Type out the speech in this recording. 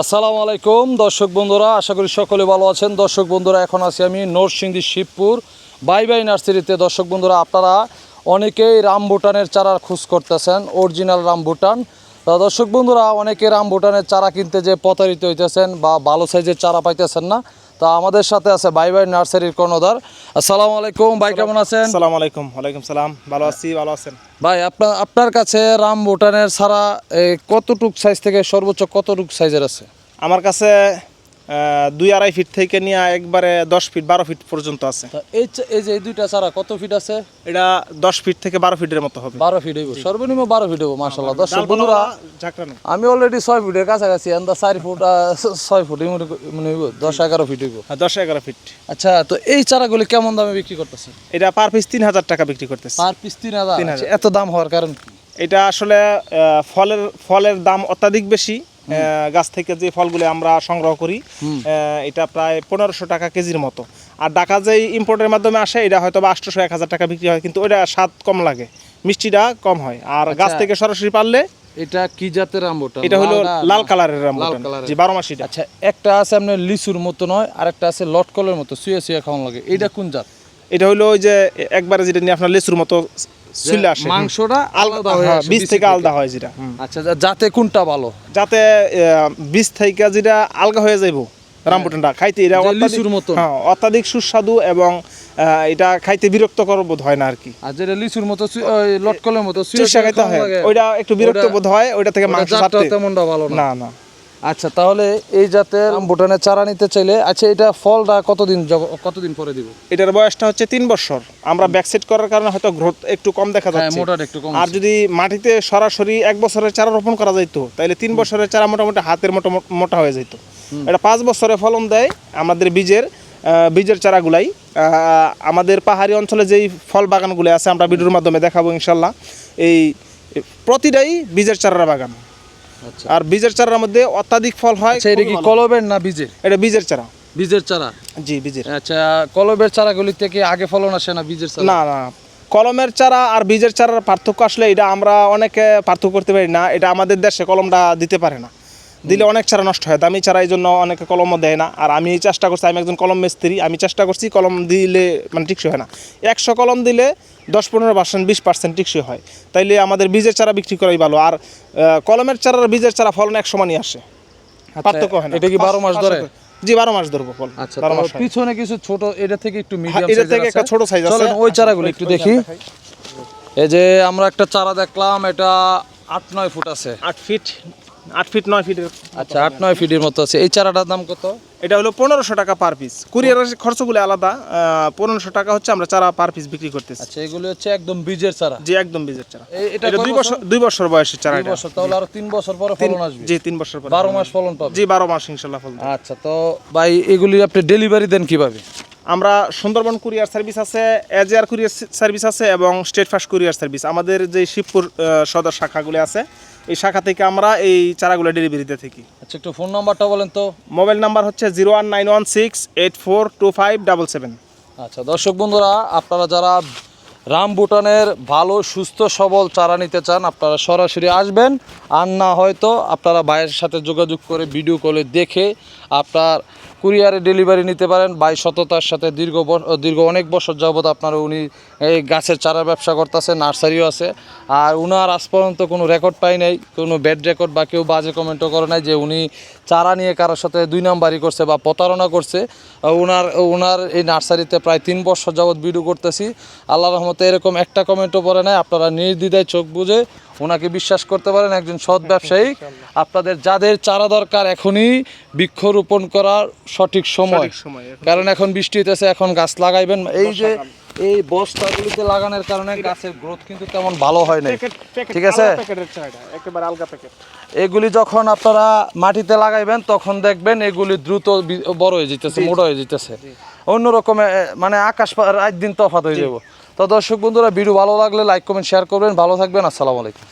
আসসালামু আলাইকুম, দর্শক বন্ধুরা, আশা করি সকলে ভালো আছেন। দর্শক বন্ধুরা, এখন আছি আমি নরসিংদী শিবপুর বাই বাই নার্সারিতে। দর্শক বন্ধুরা, আপনারা অনেকেই রামভুটানের চারার খোঁজ করতেছেন, অরিজিনাল রামভুটান। দর্শক বন্ধুরা, অনেকে রামভুটানের চারা কিনতে যে প্রতারিত হইতেছেন বা ভালো সাইজের চারা পাইতেছেন না তা আমাদের সাথে আছে বাই বাই নার্সারির কর্ণধার। আসসালামু আলাইকুম ভাই কেমন আছেন? আসসালামু আলাইকুম ওয়ালাইকুম সালাম ভালো আছি ভালো আছেন? ভাই আপনার আপনার কাছে রাম ভুটানের সারা কতটুক সাইজ থেকে সর্বোচ্চ কতটুক সাইজের আছে? আমার কাছে দুই আড়াই ফিট থেকে নিয়ে একবারে দশ ফিট বারো ফিট পর্যন্ত আছে। এই এই যে এই দুইটা চারা কত ফিট আছে? এটা দশ ফিট থেকে বারো ফিটের মতো হবে। বারো ফিট হইব। সর্বনিম্ন বারো ফিট হইব মাসাল্লাহ দর্শক বন্ধুরা আমি অলরেডি ছয় ফিটের কাছাকাছি আন্দা চার ফুট ছয় ফুট মনে হইব দশ এগারো ফিট হইব। হ্যাঁ, দশ এগারো ফিট আচ্ছা তো এই চারাগুলি কেমন দামে বিক্রি করতেছে? এটা পার পিস তিন হাজার টাকা বিক্রি করতেছে। পার পিস তিন হাজার। আচ্ছা, এত দাম হওয়ার কারণ এটা আসলে ফলের ফলের দাম অত্যাধিক বেশি। গাছ থেকে যে ফলগুলো আমরা সংগ্রহ করি এটা প্রায় পনেরোশো টাকা কেজির মতো। আর ঢাকা যে ইম্পোর্টের মাধ্যমে আসে এটা হয়তো বা আটশোশো এক হাজার টাকা বিক্রি হয় কিন্তু ওটা স্বাদ কম লাগে মিষ্টিটা কম হয়। আর গাছ আচ্ছা। থেকে সরাসরি পারলে এটা কি জাতের রামবুটান এটা হলো লাল কালারের রামবুটান। জি বারো মাসিটা আচ্ছা একটা আছে আপনার লিচুর মতো নয় আর একটা আছে লটকলের মতো শুয়ে শুয়ে খাওয়ান লাগে। এটা কোন জাত? এটা হলো ওই যে একবারে যেটা নিয়ে আপনার লেচুর মতো চলে আসে মাংসটা আলাদা হয়ে হ্যাঁ, বীজ থেকে আলাদা হয় যেটা আচ্ছা যাতে কোনটা ভালো? যাতে বীজ থেকে যেটা আলগা হয়ে যাইব রামবুটানটা খাইতে এটা অত্যাধিক- লিচুর মতো। হ্যাঁ অত্যাধিক সুস্বাদু এবং এটা খাইতে বিরক্তকর বোধ হয় না আর কি। আর যেটা লিচুর মতো লটকলের মতো চুষা খাইতে হয়। ওইটা একটু বিরক্ত বোধ হয় ওইটা থেকে মাংস তেমনটা ভালো না। না না। আচ্ছা তাহলে এই জাতের ভুটানের চারা নিতে চাইলে আচ্ছা এটা ফলটা কতদিন কতদিন পরে দিব? এটার বয়সটা হচ্ছে তিন বছর। আমরা ব্যাকসেট করার কারণে হয়তো গ্রোথ একটু কম দেখা হ্যাঁ যাচ্ছে। মোটাটা একটু কম আর যদি মাটিতে সরাসরি এক বছরের চারা রোপণ করা যাইতো তাহলে তিন বছরের চারা মোটামুটি হাতের মোটা মোটা হয়ে যেত এটা পাঁচ বছরে ফলন দেয় আমাদের বীজের বীজের চারাগুলাই। আমাদের পাহাড়ি অঞ্চলে যেই ফল বাগানগুলো আছে আমরা ভিডিওর মাধ্যমে দেখাবো ইনশাল্লাহ। এই প্রতিটাই বীজের চারার বাগান। আর বীজের চারার মধ্যে অত্যাধিক ফল হয় সেটা এটা কি কলবের না বীজের? এটা বীজের চারা। বীজের চারা? জি বীজের। আচ্ছা কলবের চারাগুলি থেকে আগে ফলন আসে না বীজের চারা? না না। কলমের চারা আর বীজের চারার পার্থক্য আসলে এটা আমরা অনেকে পার্থক্য করতে পারি না। এটা আমাদের দেশে কলমটা দিতে পারে না। দিলে অনেক চারা নষ্ট হয়। দামি চারা এই জন্য অনেকে কলমও দেয় না। আর আমি চেষ্টা করছি আমি একজন কলম মিস্ত্রি আমি চেষ্টা করছি কলম দিলে মানে টিকসই হয় না। একশো কলম দিলে দশ পনেরো পার্সেন্ট বিশ পার্সেন্ট টিকসই হয়। তাইলে আমাদের বীজের চারা বিক্রি করাই ভালো। আর কলমের চারা বীজের চারা ফলন এক সমানই আসে। পার্থক্য হয় না। এটা কি বারো মাস ধরে? জি বারো মাস ধরবো ফল। আচ্ছা বারো মাস পিছনে কিছু ছোট এটা থেকে একটু মিডিয়াম এটা থেকে একটা ছোট সাইজ আছে। ওই চারাগুলো একটু দেখি। এই যে আমরা একটা চারা দেখলাম এটা আট নয় ফুট আছে। আট ফিট আট ফিট নয় ফিটের আচ্ছা আট নয় ফিটের মতো আছে। এই চারাটার দাম কত? এটা হলো পনেরোশো টাকা পার পিস কুরিয়ারের খরচগুলো আলাদা। পনেরোশো টাকা হচ্ছে আমরা চারা পার পিস বিক্রি করতেছি। আচ্ছা এগুলো হচ্ছে একদম বীজের চারা? যে একদম বীজের চারা। এটা দুই বছর? বছর? দুই বছর বয়সের চারা এটা। বছর তাহলে আরও তিন বছর পরে ফলন আসবে। জি তিন বছর পরে বারো মাস ফলন পাবে? জি বারো মাস ইনশাল্লাহ ফল দেবে। আচ্ছা তো ভাই এগুলি আপনি ডেলিভারি দেন কীভাবে? আমরা সুন্দরবন কুরিয়ার সার্ভিস আছে এজিআর কুরিয়ার সার্ভিস আছে এবং স্টেট ফাস্ট কুরিয়ার সার্ভিস। আমাদের যে শিবপুর সদর শাখাগুলি আছে এই শাখা থেকে আমরা এই চারাগুলো ডেলিভারি দিয়ে থাকি। আচ্ছা একটু ফোন নাম্বারটা বলেন তো। মোবাইল নাম্বার হচ্ছে zero one nine one six eight four two five double seven. আচ্ছা দর্শক বন্ধুরা আপনারা যারা রামবুটানের ভালো সুস্থ সবল চারা নিতে চান আপনারা সরাসরি আসবেন। আর না হয়তো আপনারা ভাইয়ের সাথে যোগাযোগ করে ভিডিও কলে দেখে আপনার কুরিয়ারে ডেলিভারি নিতে পারেন। বাই সততার সাথে দীর্ঘ দীর্ঘ অনেক বছর যাবত আপনারা উনি এই গাছের চারা ব্যবসা করতেছে নার্সারিও আছে। আর উনার আজ পর্যন্ত কোনো রেকর্ড পাই নাই কোনো ব্যাড রেকর্ড বা কেউ বাজে কমেন্টও করে নাই যে উনি চারা নিয়ে কারোর সাথে দুই নাম্বারই করছে বা প্রতারণা করছে। উনার উনার এই নার্সারিতে প্রায় তিন বছর যাবত ভিডিও করতেছি। আল্লাহ রহমতে এরকম একটা কমেন্টও পড়ে নাই আপনারা নির্দ্বিধায় চোখ বুঝে ওনাকে বিশ্বাস করতে পারেন একজন সৎ ব্যবসায়ী। আপনাদের যাদের চারা দরকার এখনই বৃক্ষরোপণ করার সঠিক সময়। সময় কারণ এখন বৃষ্টি হইতেছে এখন গাছ লাগাইবেন। এই যে এই বস্তাগুলিতে লাগানোর কারণে গাছের গ্রোথ কিন্তু তেমন ভালো হয় নাই। ঠিক আছে? একেবারে আলগা প্যাকেট এগুলি যখন আপনারা মাটিতে লাগাইবেন তখন দেখবেন এগুলি দ্রুত বড় হয়ে যেতেছে মোটা হয়ে যেতেছে। অন্যরকম মানে আকাশ রাত দিন তফাত হয়ে যাব। তো দর্শক বন্ধুরা ভিডিও ভালো লাগলে লাইক কমেন্ট শেয়ার করবেন। ভালো থাকবেন আসসালামু আলাইকুম।